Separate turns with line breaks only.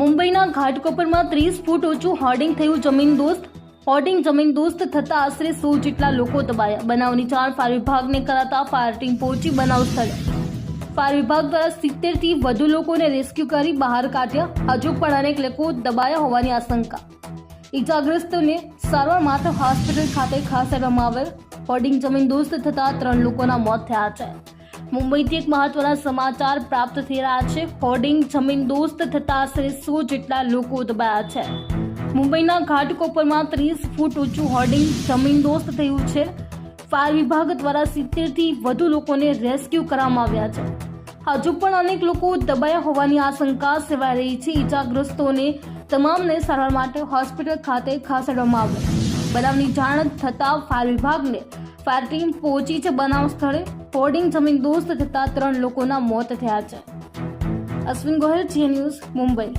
મુંબઈના ઘાટકોપરમાં ત્રીસ ફૂટ ઊંચું હોર્ડિંગ થયું જમીન દોસ્ત. હોર્ડિંગ જમીન દોસ્ત થતા આશરે સો જેટલા લોકો દબાયા. બનાવની જાણ ફાયર વિભાગને કરાતા ફાયર ટીમ પહોંચી બનાવ સ્થળે. ફાયર વિભાગ દ્વારા સિત્તેરથી વધુ લોકોને રેસ્ક્યુ કરી બહાર કાઢ્યા. હજુ પણ અનેક લોકો દબાયા હોવાની આશંકા. ઇજાગ્રસ્તોને સારવાર માત્ર હોસ્પિટલ ખાતે ખસેડવામાં આવેલ. હોર્ડિંગ જમીન દોસ્ત થતા ત્રણ લોકોના મોત થયા છે. મુંબઈથી એક મહત્વના સમાચાર પ્રાપ્ત થઈ રહ્યા છે. હોર્ડિંગ જમીન દોસ્ત થતા આશરે સો જેટલા લોકો દબાયા છે. મુંબઈના ઘાટકોપરમાં ત્રીસ ફૂટ ઊંચું હોર્ડિંગ જમીન દોસ્ત થયું છે. ફાયર વિભાગ દ્વારા સિત્તેરથી વધુ લોકોને રેસ્ક્યુ કરવામાં આવ્યા છે. હજુ પણ અનેક લોકો દબાયા હોવાની આશંકા સેવાઈ રહી છે. ઈજાગ્રસ્તોને તમામને સારવાર માટે હોસ્પિટલ ખાતે ખસેડવામાં આવ્યા. બનાવની જાણ થતાં ફાયર વિભાગને ફાયર ટીમ પહોંચી છે બનાવ સ્થળે. હોર્ડિંગ જમીન દોસ્ત થતાં ત્રણ લોકોના મોત થયા છે. અશ્વિન ગોહિલ જી ન્યૂઝ મુંબઈ.